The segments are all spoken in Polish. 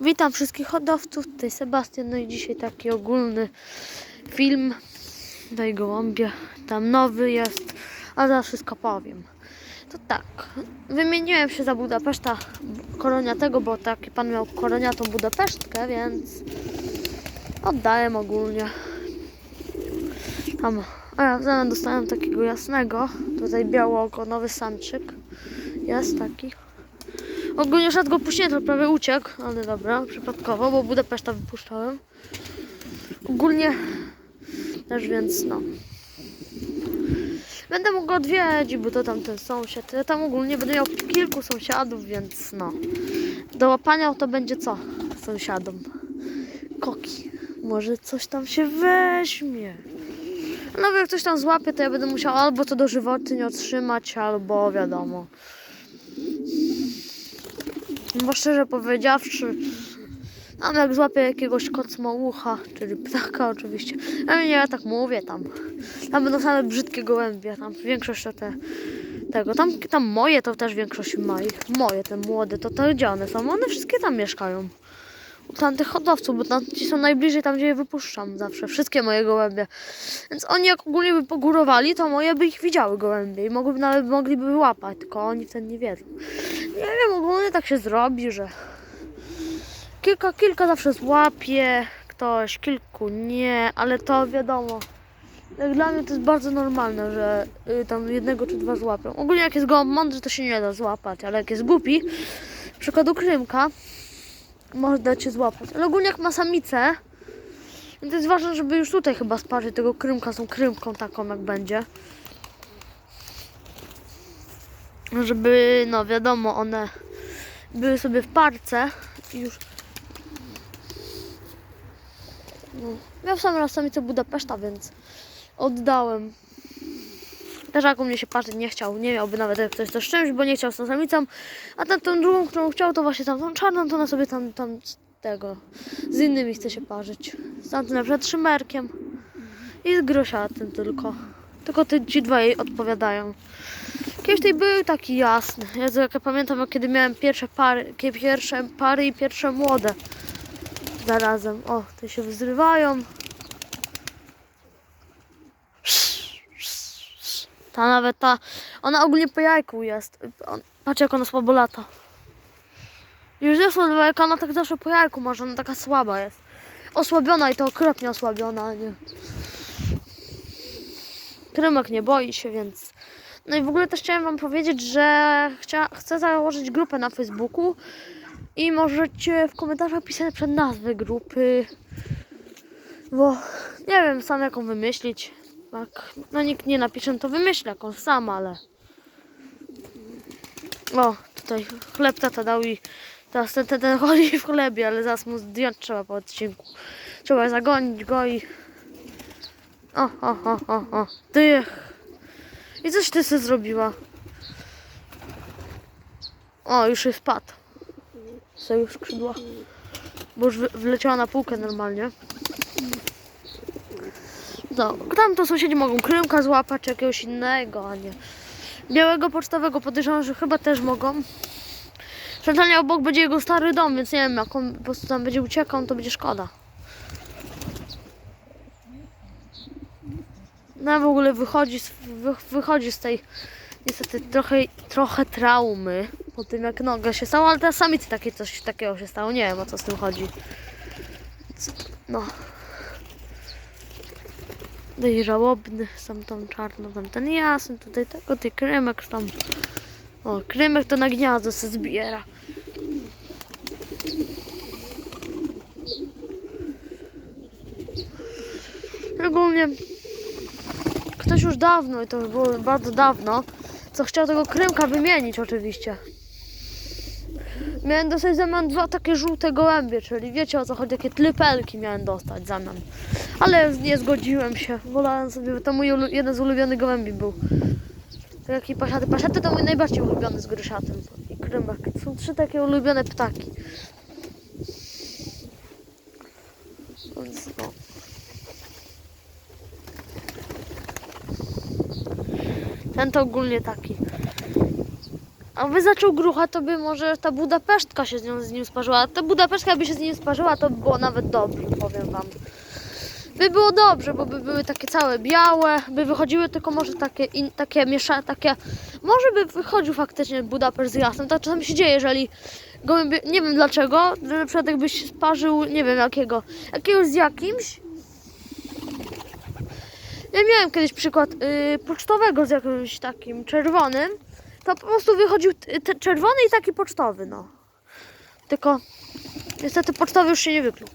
Witam wszystkich hodowców, tutaj Sebastian, no i dzisiaj taki ogólny film, daj gołąbie, tam nowy jest, a za wszystko powiem. To tak, wymieniłem się za Budapeszta koroniatego, bo taki pan miał koroniatą Budapesztkę, więc oddałem ogólnie. Tam, a ja zamian dostałem takiego jasnego, tutaj biało-ogonowy samczyk, jest taki. Ogólnie go puściłem, to prawie uciekł, ale dobra, przypadkowo, bo Budapeszta wypuszczałem. Ogólnie też więc no. Będę mógł go odwiedzić, bo to tam ten sąsiad. Ja tam ogólnie będę miał kilku sąsiadów, więc no. Do łapania to będzie co sąsiadom? Koki. Może coś tam się weźmie. No bo jak coś tam złapie, to ja będę musiał albo to dożywotnie otrzymać, albo wiadomo. Bo szczerze powiedziawszy, tam jak złapię jakiegoś kocmołucha, czyli ptaka oczywiście, ja nie, ja tak mówię tam, tam będą same brzydkie gołębie, tam większość to te, tego, tam, tam moje to też większość ma moje te młode, to te gdzie one są, one wszystkie tam mieszkają. U tamtych hodowców, bo tam ci są najbliżej tam, gdzie je wypuszczam zawsze, wszystkie moje gołębie. Więc oni jak ogólnie by pogórowali, to moje by ich widziały gołębie i mogłyby, nawet mogliby wyłapać, tylko oni wtedy nie wiedzą. Nie wiem, ogólnie tak się zrobi, że kilka, kilka zawsze złapie ktoś, kilku nie, ale to wiadomo. Jak dla mnie to jest bardzo normalne, że y, tam jednego czy dwa złapią. Ogólnie jak jest gołąb mądry, to się nie da złapać, ale jak jest głupi, przykład u krymka, może dać się złapać. Ale ogólnie jak ma samicę, to jest ważne, żeby już tutaj chyba sparzyć tego krymka z tą krymką taką jak będzie. Żeby, no wiadomo, one były sobie w parce i już. No. Ja w sam raz samicę Budapeszta, więc oddałem. Też jak u mnie się parzyć nie chciał, nie miałby nawet jak ktoś to czymś, bo nie chciał z tą samicą. A tam tą drugą, którą chciał, to właśnie tam tą czarną, to ona sobie tam, tam tego, z innymi chce się parzyć. Z tamtym na przykład szymerkiem i z grosiatym tylko. Tylko ty, ci dwa jej odpowiadają. Kiedyś tutaj był taki jasny. Ja, ja pamiętam, kiedy miałem pierwsze pary, pierwsze pary i pierwsze młode zarazem. O, te się wyzrywają. Ta nawet ta, ona ogólnie po jajku jest. Patrz jak ona słabo lata. Już jest słaba, jak ona tak zawsze po jajku może, ona taka słaba jest. Osłabiona i to okropnie osłabiona, nie. Krymek nie boi się, więc... No i w ogóle też chciałem wam powiedzieć, że chcia, chcę założyć grupę na Facebooku i możecie w komentarzach pisać przed nazwy grupy, bo nie wiem sam jaką wymyślić. Jak no nikt nie napisze, to wymyślę jakąś sam, ale... O, tutaj chleb tata dał i teraz ten, ten, ten chodzi w chlebie, ale zaraz mu zdjąć trzeba po odcinku. Trzeba zagonić go i... O, o, o, o, o. Ty. I coś ty sobie zrobiła. O, już jest spadł. Sobie już skrzydła. Bo już wleciała na półkę normalnie. No, tam to sąsiedzi mogą krymka złapać, jakiegoś innego, a nie. Białego pocztowego podejrzewam, że chyba też mogą. Centralnie obok będzie jego stary dom, więc nie wiem, jak on po prostu tam będzie uciekał, to będzie szkoda. No w ogóle wychodzi wy, wychodzi z tej niestety trochę, trochę traumy po tym jak noga się stała, ale teraz samicy takie coś takiego się stało. Nie wiem o co z tym chodzi. No. No i żałobny, sam tą czarną, tam ten jasny, tutaj tego, ty krymek tam. O, krymek to na gniazdo se zbiera. Ogólnie ktoś już dawno, i to było bardzo dawno, co chciał tego krymka wymienić oczywiście. Miałem dostać w zamian dwa takie żółte gołębie, czyli wiecie o co chodzi, takie tlypelki miałem dostać w zamian. Ale nie zgodziłem się, wolałem sobie, to mój jeden z ulubionych gołębi był. To jaki pasiaty, pasiaty to mój najbardziej ulubiony z gryszatem i krymek. To są trzy takie ulubione ptaki. Ten to ogólnie taki. A by zaczął grucha, to by może ta Budapesztka się z, nią, z nim sparzyła. A ta Budapesztka by się z nim sparzyła, to by było nawet dobrze, powiem wam. By było dobrze, bo by były takie całe białe, by wychodziły tylko może takie, in, takie mieszane, takie... Może by wychodził faktycznie Budapeszt z jasem. Tak czasami się dzieje, jeżeli gołębie, nie wiem dlaczego, na przykład jakbyś sparzył, nie wiem jakiego, jakiegoś z jakimś. Ja miałem kiedyś przykład yy, pocztowego z jakimś takim czerwonym. To po prostu wychodził czerwony i taki pocztowy, no. Tylko niestety pocztowy już się nie wykluł.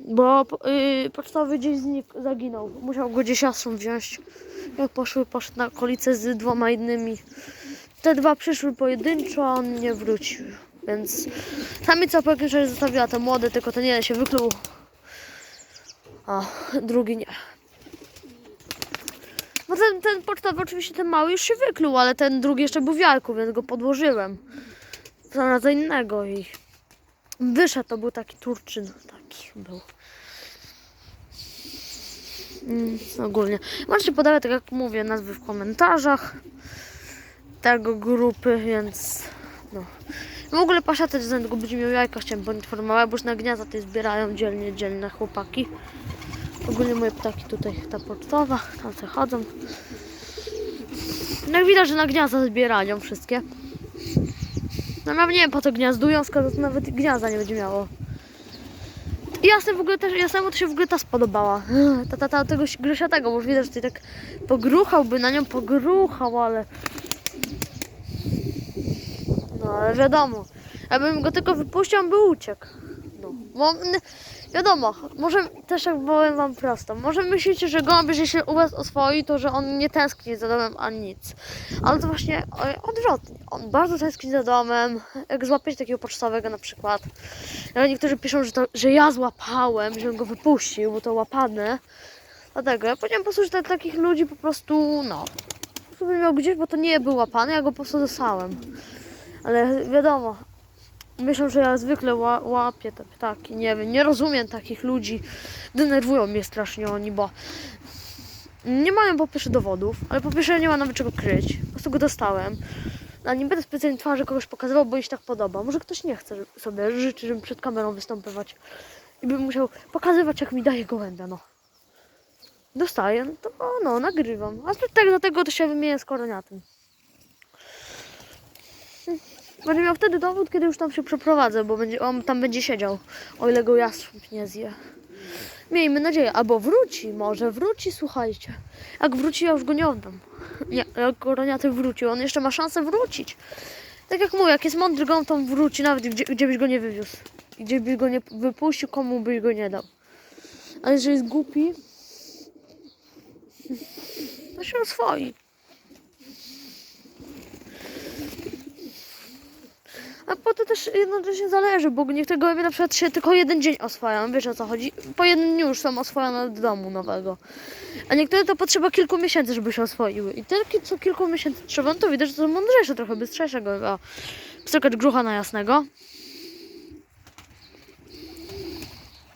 Bo yy, pocztowy gdzieś znikł, zaginął. Musiał go gdzieś jastrząb wziąć. Jak poszły, poszedł na okolice z dwoma innymi. Te dwa przyszły pojedynczo, a on nie wrócił. Więc samica po jakimś czasie zostawiła te młode, tylko ten jeden się wykluł. A drugi nie. No ten, ten pocztowy oczywiście ten mały już się wykluł, ale ten drugi jeszcze był w jajku, więc go podłożyłem. Za innego i wyszedł, to był taki turczyn, taki był. Mm, ogólnie. Możecie podawać, tak jak mówię, nazwy w komentarzach tego grupy, więc no. W ogóle pasza też będzie miał jajka, chciałem poinformować, bo już na gniazda tutaj zbierają dzielnie, dzielne chłopaki. Ogólnie moje ptaki tutaj, ta pocztowa, tam se chodzą. No jak widać, że na gniazda zbierają wszystkie. No nawet nie wiem po co gniazdują, skoro to nawet gniazda nie będzie miało. Jasne w ogóle też, jasnemu to się w ogóle ta spodobała. Ta, ta, ta tego grosiatego, bo widać, że tutaj tak pogruchałby na nią, pogruchał, ale... No ale wiadomo, jakbym go tylko wypuścił, by uciekł. No, bo wiadomo, może też jak powiem wam prosto, może myślicie, że gołąb, jeżeli się u was oswoi, to że on nie tęskni za domem ani nic. Ale to właśnie e, odwrotnie. On bardzo tęskni za domem. Jak złapiecie takiego pocztowego na przykład. Ale niektórzy piszą, że, to, że ja złapałem, żebym go wypuścił, bo to łapane. Dlatego ja powiedziałem po prostu, że takich ludzi po prostu, no, po prostu miał gdzieś, bo to nie był łapany, ja go po prostu dostałem. Ale wiadomo, myślą, że ja zwykle ła, łapię te ptaki. Nie wiem, nie rozumiem takich ludzi. Denerwują mnie strasznie oni, bo nie mają po pierwsze dowodów, ale po pierwsze nie ma nawet czego kryć. Po prostu go dostałem. A nie będę specjalnie twarzy kogoś pokazywał, bo jej się tak podoba. Może ktoś nie chce sobie, życzy, żeby przed kamerą występować. I bym musiał pokazywać, jak mi daje gołębia, no. Dostaję, no to no, nagrywam. A tak do tego to się wymienię z koroniatem. Będę miał wtedy dowód, kiedy już tam się przeprowadzę, bo będzie, on tam będzie siedział, o ile go jastrząb nie zje. Miejmy nadzieję, albo wróci, może wróci, słuchajcie. Jak wróci, ja już go nie oddam. Nie, jak koroniaty wróci, on jeszcze ma szansę wrócić. Tak jak mówię, jak jest mądry gon, to wróci, nawet gdzie, gdzie byś go nie wywiózł. Gdzie byś go nie wypuścił, komu byś go nie dał. Ale jeżeli jest głupi, to się oswoi. A po to też jednocześnie zależy, bo niektóre gołębie na przykład się tylko jeden dzień oswajają, wiesz o co chodzi? Po jednym dniu już są oswojone do domu nowego. A niektóre to potrzeba kilku miesięcy, żeby się oswoiły. I tylko co kilku miesięcy trzeba, no to widać, że to są mądrzejsze, trochę bystrzejsze gołębie. O, Pstrykacz grucha na jasnego.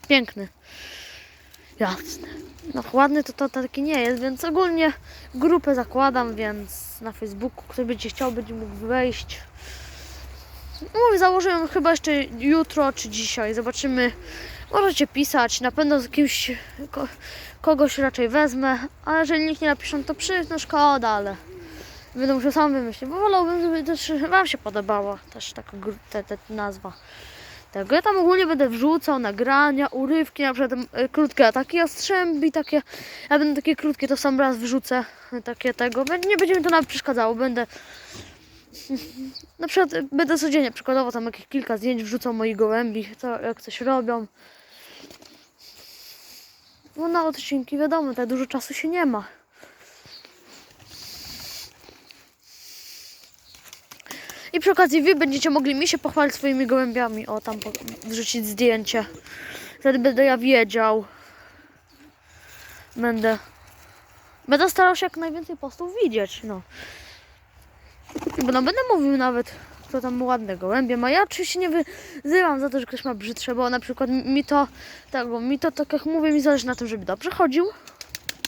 Piękny. Jasny. No ładny to, to taki nie jest, więc ogólnie grupę zakładam, więc na Facebooku, kto będzie chciał, będzie mógł wejść. No, mówię, założyłem chyba jeszcze jutro czy dzisiaj. Zobaczymy. Możecie pisać. Na pewno z kimś, ko, kogoś raczej wezmę. Ale jeżeli nikt nie napiszą, to przyjść, no szkoda, ale będę musiał sam wymyślić. Bo wolałbym, żeby też Wam się podobała też taka te, te nazwa tego. Ja tam ogólnie będę wrzucał nagrania, urywki, na przykład e, krótkie ataki jastrzębi, takie, ja będę takie krótkie, to sam raz wrzucę, e, takie tego, nie będzie mi to nawet przeszkadzało, będę na przykład będę codziennie przykładowo tam jakieś kilka zdjęć wrzucał moich gołębi, co, jak coś robią. No na odcinki wiadomo, tak dużo czasu się nie ma. I przy okazji wy będziecie mogli mi się pochwalić swoimi gołębiami. O, tam wrzucić zdjęcie. Wtedy będę ja wiedział. Będę. Będę starał się jak najwięcej postów widzieć, no. Bo no będę mówił nawet, kto tam ładne gołębie ma. Ja oczywiście nie wyzywam za to, że ktoś ma brzydsze, bo na przykład mi to, tego, mi to, tak jak mówię, mi zależy na tym, żeby dobrze chodził.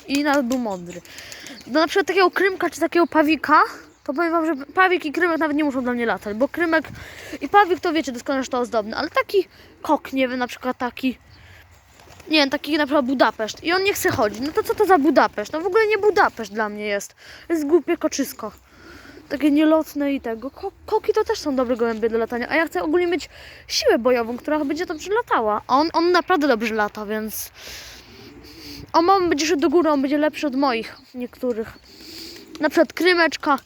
i nawet był mądry. Do na przykład takiego krymka czy takiego pawika, to powiem wam, że pawik i krymek nawet nie muszą dla mnie latać, bo krymek i pawik to wiecie doskonale, że to ozdobny, ale taki kok, nie wiem, na przykład taki, nie wiem, taki na przykład Budapeszt i on nie chce chodzić, no to co to za Budapeszt? No w ogóle nie Budapeszt dla mnie jest, jest głupie koczysko. Takie nielotne i tego. Ko- koki to też są dobre gołębie do latania, a ja chcę ogólnie mieć siłę bojową, która będzie dobrze latała. A on, on naprawdę dobrze lata, więc... On mam będzie szedł do góry, on będzie lepszy od moich niektórych. Na przykład krymeczka.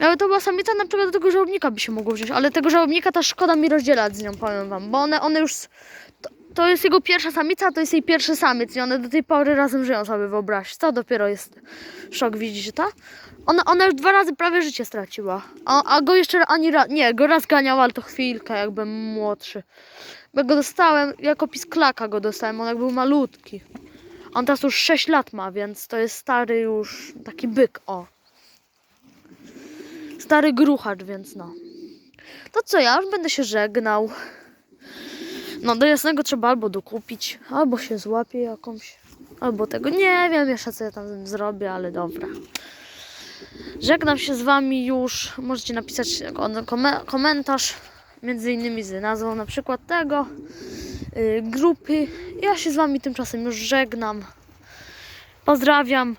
Ale to była samica, na przykład do tego żałobnika by się mogło wziąć, ale tego żałobnika ta szkoda mi rozdzielać z nią, powiem wam, bo one, one już... To, jest jego pierwsza samica, a to jest jej pierwszy samiec i one do tej pory razem żyją sobie, wyobraź. To dopiero jest szok, widzicie to? Ona, ona już dwa razy prawie życie straciła, a, a go jeszcze ani raz, nie, go raz ganiała, ale to chwilkę, jakbym młodszy. Bo go dostałem, jako pisklaka go dostałem, on jak był malutki. On teraz już 6 lat ma, więc to jest stary już taki byk, o. Stary gruchacz, więc no. To co, ja już będę się żegnał. No, do jasnego trzeba albo dokupić, albo się złapie jakąś, albo tego. Nie wiem jeszcze, co ja tam zrobię, ale dobra. Żegnam się z wami już. Możecie napisać kom- kom- komentarz, między innymi z nazwą na przykład tego y, grupy. Ja się z wami tymczasem już żegnam. Pozdrawiam.